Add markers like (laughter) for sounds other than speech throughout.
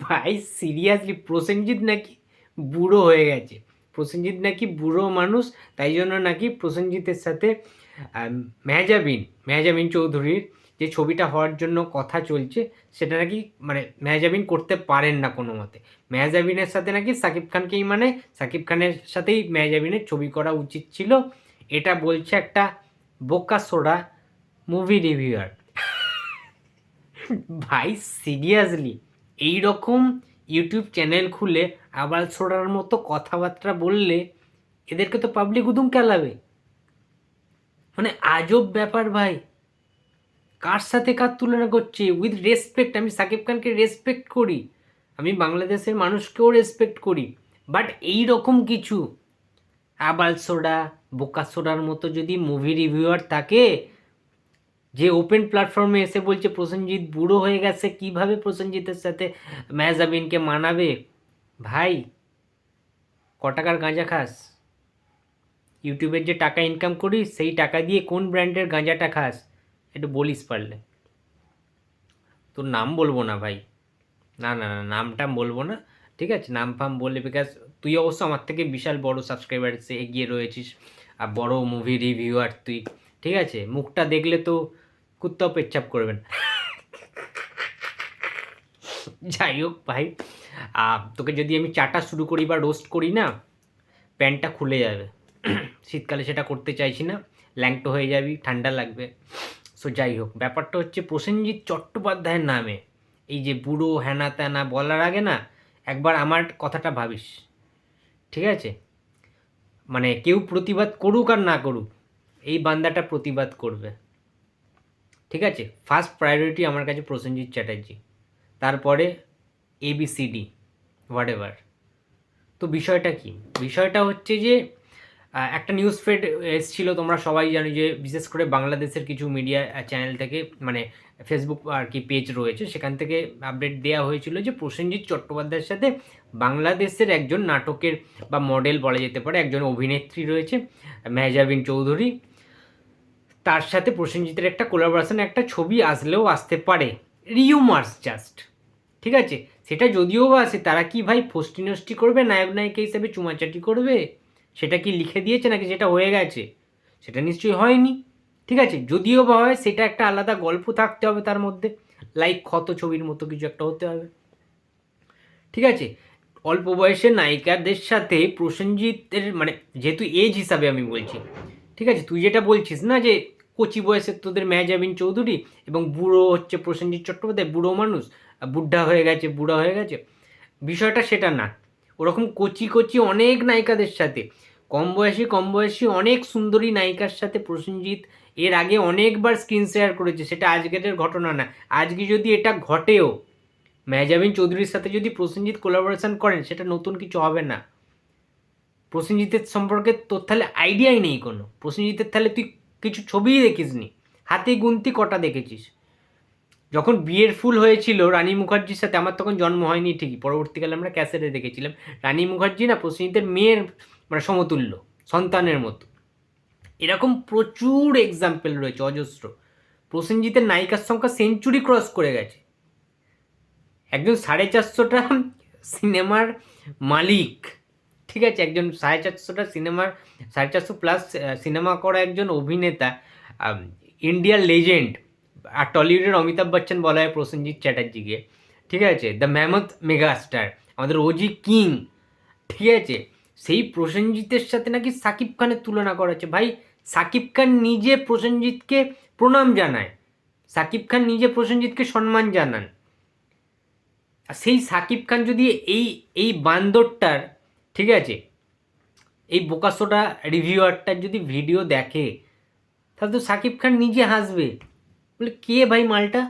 ভাই সিরিয়াসলি প্রসেনজিৎ নাকি বুড়ো হয়ে গেছে। প্রসেনজিৎ নাকি বুড়ো মানুষ, তাই জন্য নাকি প্রসেনজিতের সাথে মেহজাবিন মেহজাবিন চৌধুরীর যে ছবিটা হওয়ার জন্য কথা চলছে, সেটা নাকি মানে মেহজাবিন করতে পারেন না কোনো মতে। মেহজাবিনের সাথে নাকি সাকিব খানকেই মানে সাকিব খানের সাথেই মেহজাবিনের ছবি করা উচিত ছিল। এটা বলছে একটা বোকা সোডা মুভি রিভিউয়ার (laughs) ভাই সিরিয়াসলি এই রকম ইউটিউব চ্যানেল খুলে আবার ছোড়ার মতো কথাবার্তা বললে এদেরকে তো পাবলিক উদুম কেলাবে। মানে আজব ব্যাপার ভাই। কার সাথে কার তুলনা করছে? উইথ রেসপেক্ট আমি সাকিব খানকে রেসপেক্ট করি। আমি বাংলাদেশের মানুষকেও রেসপেক্ট করি। বাট এই রকম কিছু, আবাল সোডা বোকা সোডার মতো যদি মুভি রিভিউয়ার থাকে যে ওপেন প্ল্যাটফর্মে এসে বলছে, প্রসেনজিৎ বুড়ো হয়ে গেছে, কীভাবে প্রসেনজিতের সাথে মেহজাবিনকে মানাবে? ভাই ক টাকার গাঁজা খাস। ইউটিউবের যে টাকা ইনকাম করিস, সেই টাকা দিয়ে কোন ব্র্যান্ডের গাঁজাটা খাস, একটু বলিস পারলে। তোর নাম বলব না ভাই। না না না, নামটা বলব না, ঠিক আছে? নাম ফাম বললে বিকজ তুই অবশ্য আমার থেকে বিশাল বড় সাবস্ক্রাইবার এগিয়ে রয়েছিস, আর বড় মুভি রিভিউয়ার তুই, ঠিক আছে? মুখটা দেখলে তো কুত্তাও পেচ্ছাপ করবেন। যাই হোক ভাই তোকে যদি আমি চাটা শুরু করি বা রোস্ট করি না প্যান্টটা খুলে যাবে। শীতকালে সেটা করতে চাইছি না, ল্যাংটো হয়ে যাবি, ঠান্ডা লাগবে। সো যাই হোক, ব্যাপারটা হচ্ছে প্রসেনজিৎ চট্টোপাধ্যায়ের নামে এই যে বুড়ো হ্যানা ত্যানা বলার আগে না, একবার আমার কথাটা ভাবিস। ঠিক আছে? মানে কেউ প্রতিবাদ করুক আর না করুক, এই বান্দাটা প্রতিবাদ করবে। ঠিক আছে? ফার্স্ট প্রায়োরিটি আমার কাছে প্রসেনজিৎ চ্যাটার্জি। তারপরে এবিসিডি হোয়াট এভার তো বিষয়টা কি? বিষয়টা হচ্ছে যে একটা নিউজ ফেড এসেছিল, তোমরা সবাই জানো যে, বিশেষ করে বাংলাদেশের কিছু মিডিয়া চ্যানেল থেকে মানে ফেসবুক আর কি পেজ রয়েছে, সেখান থেকে আপডেট দেওয়া হয়েছিল যে, প্রসেনজিৎ চট্টোপাধ্যায়ের সাথে বাংলাদেশের একজন নাটকের বা মডেল বলা যেতে পারে, একজন অভিনেত্রী রয়েছে, মেহজাবিন চৌধুরী। তার সাথে প্রসেনজিতের একটা কোলাবোরেশন একটা ছবি আসলেও আসতে পারে। রিউমার্স জাস্ট ঠিক আছে? সেটা যদিও বা আসে, তারা কি ভাই ফষ্টি নষ্টি করবে, নায়ক নায়িকা হিসেবে চুমাচাটি করবে? সেটা কি লিখে দিয়েছে নাকি সেটা হয়ে গেছে? সেটা নিশ্চয়ই হয়নি, ঠিক আছে? যদিও বা হয়, সেটা একটা আলাদা গল্প থাকতে হবে তার মধ্যে। লাইক ক্ষত ছবির মতো কিছু একটা হতে হবে। ঠিক আছে? অল্প বয়সে নায়িকাদের সাথে প্রসেনজিতের মানে যেহেতু এজ হিসাবে আমি বলছি। ঠিক আছে? তুই যেটা বলছিস না যে কচি বয়সের তোদের মেহজাবিন চৌধুরী? এবং বুড়ো হচ্ছে প্রসেনজিৎ চট্টোপাধ্যায়, বুড়ো মানুষ বুদ্ধা হয়ে গেছে, বুড়া হয়ে গেছে। বিষয়টা সেটা না। ওরকম কচি কচি অনেক নায়িকাদের সাথে, কম বয়সী কম বয়সী অনেক সুন্দরী নায়িকার সাথে প্রসেনজিৎ এর আগে অনেকবার স্ক্রিন শেয়ার করেছে, সেটা আজকের ঘটনা না। আজকে যদি এটা ঘটেও মেহজাবিন চৌধুরীর সাথে যদি প্রসেনজিৎ কোলাবোরেশন করেন, সেটা নতুন কিছু হবে না। প্রসেনজিতের সম্পর্কে তোর তাহলে আইডিয়াই নেই কোনো। প্রসেনজিতের তাহলে তুই কিছু ছবিই দেখিসনি। হাতে গুনতি কটা দেখেছিস? যখন বিয়ের ফুল হয়েছিল রানী মুখার্জির সাথে, আমার তখন জন্ম হয়নি ঠিকই, পরবর্তীকালে আমরা ক্যাসেটে দেখেছিলাম। রানী মুখার্জি না প্রসেনজিতের মেয়ের মানে সমতুল্য, সন্তানের মতো। এরকম প্রচুর এক্সাম্পল রয়েছে, অজস্র। প্রসেনজিতের নায়িকার সংখ্যা সেঞ্চুরি ক্রস করে গেছে। একজন সাড়ে চারশোটা সিনেমার মালিক। ঠিক আছে, একজন সাড়ে চারশোটা সিনেমার সাড়ে চারশো প্লাস সিনেমা করা একজন অভিনেতা ইন্ডিয়ার লেজেন্ড আর টলিউডের অমিতাভ বচ্চন বলা হয় প্রসেনজিৎ চ্যাটার্জিকে। ঠিক আছে দ্য ম্যামথ মেগাস্টার আমাদের ওজি কিং ঠিক আছে, সেই প্রসেনজিতের সাথে নাকি সাকিব খানের তুলনা করা হচ্ছে। ভাই, সাকিব খান নিজে প্রসেনজিৎকে প্রণাম জানায়, সাকিব খান নিজে প্রসেনজিৎকে সম্মান জানান। আর সেই সাকিব খান যদি এই এই বান্দরটার ঠিক আছে? এই বোকাসোটা রিভিউয়ারটার যদি ভিডিও দেখে, তাহলে তো সাকিব খান নিজে হাসবে। বলে, কে ভাই মালটা?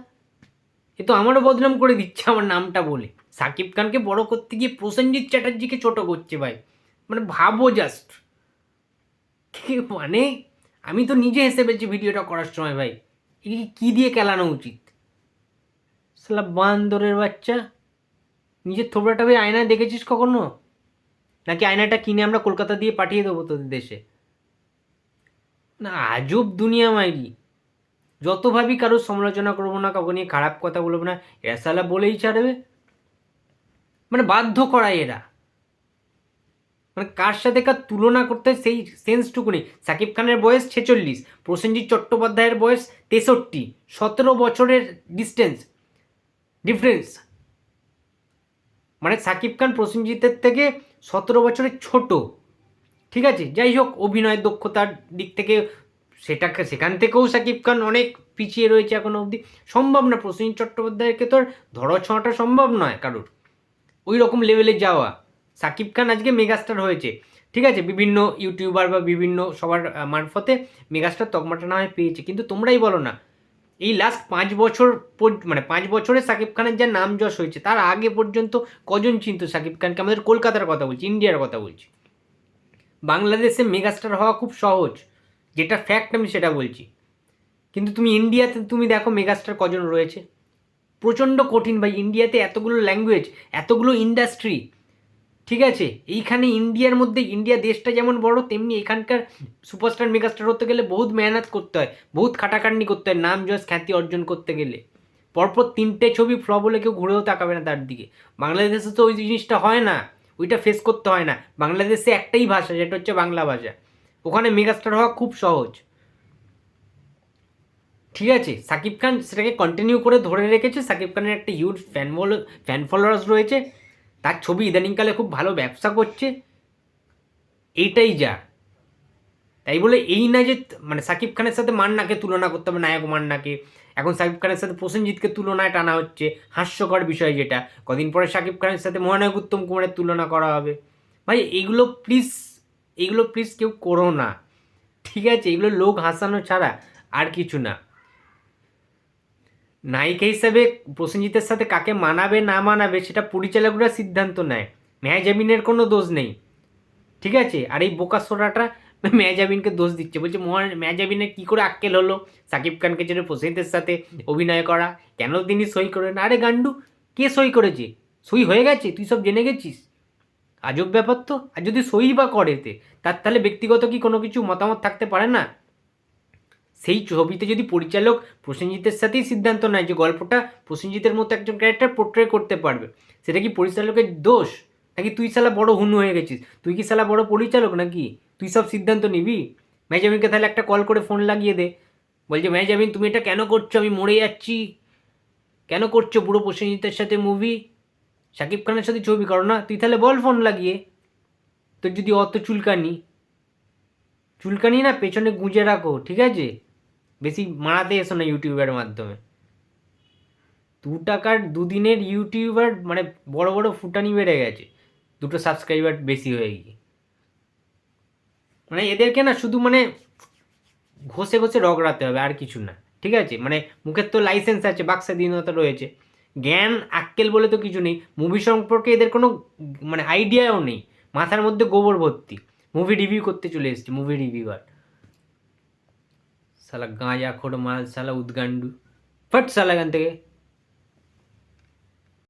এ তো আমারও বদনাম করে দিচ্ছে আমার নামটা বলে। সাকিব খানকে বড় করতে গিয়ে প্রসেনজিৎ চ্যাটার্জিকে ছোট করছে ভাই। মানে ভাবো জাস্ট মানে? আমি তো নিজে হেসে ফেলছি ভিডিওটা করার সময় ভাই। একে কী দিয়ে কেলানো উচিত? সালা বান্দরের বাচ্চা। নিজের থোবড়াটা ভাই আয়নায় দেখেছিস কখনো? নাকি আয়নাটা কিনে আমরা কলকাতা দিয়ে পাঠিয়ে দেবো তোদের দেশে? না, আজব দুনিয়া মাইরি। যত ভাবি কারোর সমালোচনা করব না, কাউকে নিয়ে খারাপ কথা বলব না, এরা সালা বলেই ছাড়বে। মানে বাধ্য করায় এরা। মানে কার সাথে কার তুলনা করতে সেই সেন্সটুকু নেই। সাকিব খানের বয়স ছেচল্লিশ, প্রসেনজিৎ চট্টোপাধ্যায়ের বয়স তেষট্টি, সতেরো বছরের ডিস্টেন্স ডিফারেন্স মানে সাকিব খান প্রসেনজিতের থেকে সতেরো বছরের ছোট। ঠিক আছে? যাই হোক অভিনয় দক্ষতার দিক থেকে সেটাকে, সেখান থেকেও সাকিব খান অনেক পিছিয়ে রয়েছে এখনও অবধি। সম্ভব না প্রসেনজিৎ চট্টোপাধ্যায়কে তো আর ধরা ছোঁয়াটা সম্ভব নয় কারোর। ওই রকম লেভেলে যাওয়া। সাকিব খান আজকে মেগাস্টার হয়েছে। ঠিক আছে? বিভিন্ন ইউটিউবার বা বিভিন্ন সবার মারফতে মেগাস্টার তকমাটা না হয় পেয়েছে। কিন্তু তোমরাই বলো না এই লাস্ট পাঁচ বছর মানে পাঁচ বছরে সাকিব খানের যা নাম যশ হয়েছে, তার আগে পর্যন্ত কজন চিনত সাকিব খানকে? আমাদের কলকাতার কথা বলছি, ইন্ডিয়ার কথা বলছি। বাংলাদেশে মেগাস্টার হওয়া খুব সহজ, যেটা ফ্যাক্ট আমি সেটা বলছি। কিন্তু তুমি ইন্ডিয়াতে, তুমি দেখো মেগাস্টার কজন রয়েছে? প্রচণ্ড কঠিন ভাই, ইন্ডিয়াতে এতগুলো ল্যাঙ্গুয়েজ এতগুলো ইন্ডাস্ট্রি ঠিক আছে? এইখানে ইন্ডিয়ার মধ্যে, ইন্ডিয়া দেশটা যেমন বড়, তেমনি এখানকার সুপারস্টার মেগাস্টার হতে গেলে বহুত মেহনত করতে হয়, বহুত খাটাখাটনি করতে হয়, নাম যশ খ্যাতি অর্জন করতে গেলে। পরপর তিনটে ছবি ফ্লপ হলে কেউ ঘুরেও তাকাবে না তার দিকে। বাংলাদেশে তো ওই জিনিসটা হয় না, ওইটা ফেস করতে হয় না। বাংলাদেশে একটাই ভাষা, যেটা হচ্ছে বাংলা ভাষা। ওখানে মেগাস্টার হওয়া খুব সহজ। ঠিক আছে? সাকিব খান সেটাকে কন্টিনিউ করে ধরে রেখেছে। সাকিব খানের একটা হিউজ ফ্যান ফ্যান ফলোয়ার্স রয়েছে। তার ছবি ইদানিংকালে খুব ভালো ব্যবসা করছে। এইটাই যা। তাই বলে এই না যে মানে সাকিব খানের সাথে মান্নাকে তুলনা করতে হবে, নায়ক মান্নাকে। এখন সাকিব খানের সাথে প্রসেনজিৎকে তুলনায় টানা হচ্ছে। হাস্যকর বিষয় যেটা। কদিন পরে সাকিব খানের সাথে মহানায়ক উত্তম কুমারের তুলনা করা হবে। ভাই, এইগুলো প্লিজ এইগুলো প্লিজ কেউ করো না। ঠিক আছে এগুলো লোক হাসানো ছাড়া আর কিছু না। নায়িকা হিসাবে প্রসেনজিতের সাথে কাকে মানাবে, না মানাবে, সেটা পরিচালকরা সিদ্ধান্ত নেয়। মেহাজাবিনের কোনো দোষ নেই। ঠিক আছে? আর এই বোকাসোরাটা (laughs) মেয়াজাবিনকে দোষ দিচ্ছে। বলছে, মহান মেয়াজাবিনের কী করে আক্কেল হলো? সাকিব খানকে ছেড়ে প্রসেনজিতের সাথে অভিনয় করা। কেন তিনি সই করেন? আরে গান্ডু, কে সই করেছে? সই হয়ে গেছে? তুই সব জেনে গেছিস? আজব ব্যাপার তো। আর যদি সই বা করে এতে তার তাহলে ব্যক্তিগত কি কোনো কিছু মতামত থাকতে পারে না? সেই ছবিতে যদি পরিচালক প্রসেনজিতের সাথেই সিদ্ধান্ত নেয় যে গল্পটা প্রসেনজিতের মতো একজন ক্যারেক্টার পোর্ট্রে করতে পারবে, সেটা কি পরিচালকের দোষ? নাকি তুই সালা বড় হুনু হয়ে গেছিস? তুই কি সালা বড় পরিচালক নাকি? তুই সব সিদ্ধান্ত নিবি? মেজামিনকে তাহলে একটা কল করে ফোন লাগিয়ে দে। বলছে মেজামিন তুমি এটা কেন করছ? আমি মরে যাচ্ছি। কেন করছ বুড়ো প্রসেনজিতের সাথে মুভি শাকিব খানের সাথে ছবি করো না। তুই তাহলে বল ফোন লাগিয়ে। তোর যদি অত চুলকানি চুলকানি না, পেছনে গুঁজে রাখো, ঠিক আছে? বেশি মারাতে এসো না ইউটিউবের মাধ্যমে। দু টাকার দুদিনের ইউটিউবার মানে বড় বড় ফুটানি বেড়ে গেছে, দুটো সাবস্ক্রাইবার বেশি হয়ে গিয়ে। মানে এদেরকে না শুধু মানে ঘষে ঘষে রগড়াতে হবে, আর কিছু না, ঠিক আছে? মানে মুখের তো লাইসেন্স আছে বাক্সা দিনতা রয়েছে। জ্ঞান আক্কেল বলে তো কিছু নেই মুভি সম্পর্কে এদের কোনো মানে আইডিয়াও নেই। মাথার মধ্যে গোবর ভর্তি। মুভি রিভিউ করতে চলে এসছে মুভি রিভিউয়ার সালা গাঁজা খোর মাল সালা উদ্গান্ডু ফট সালা এখান থেকে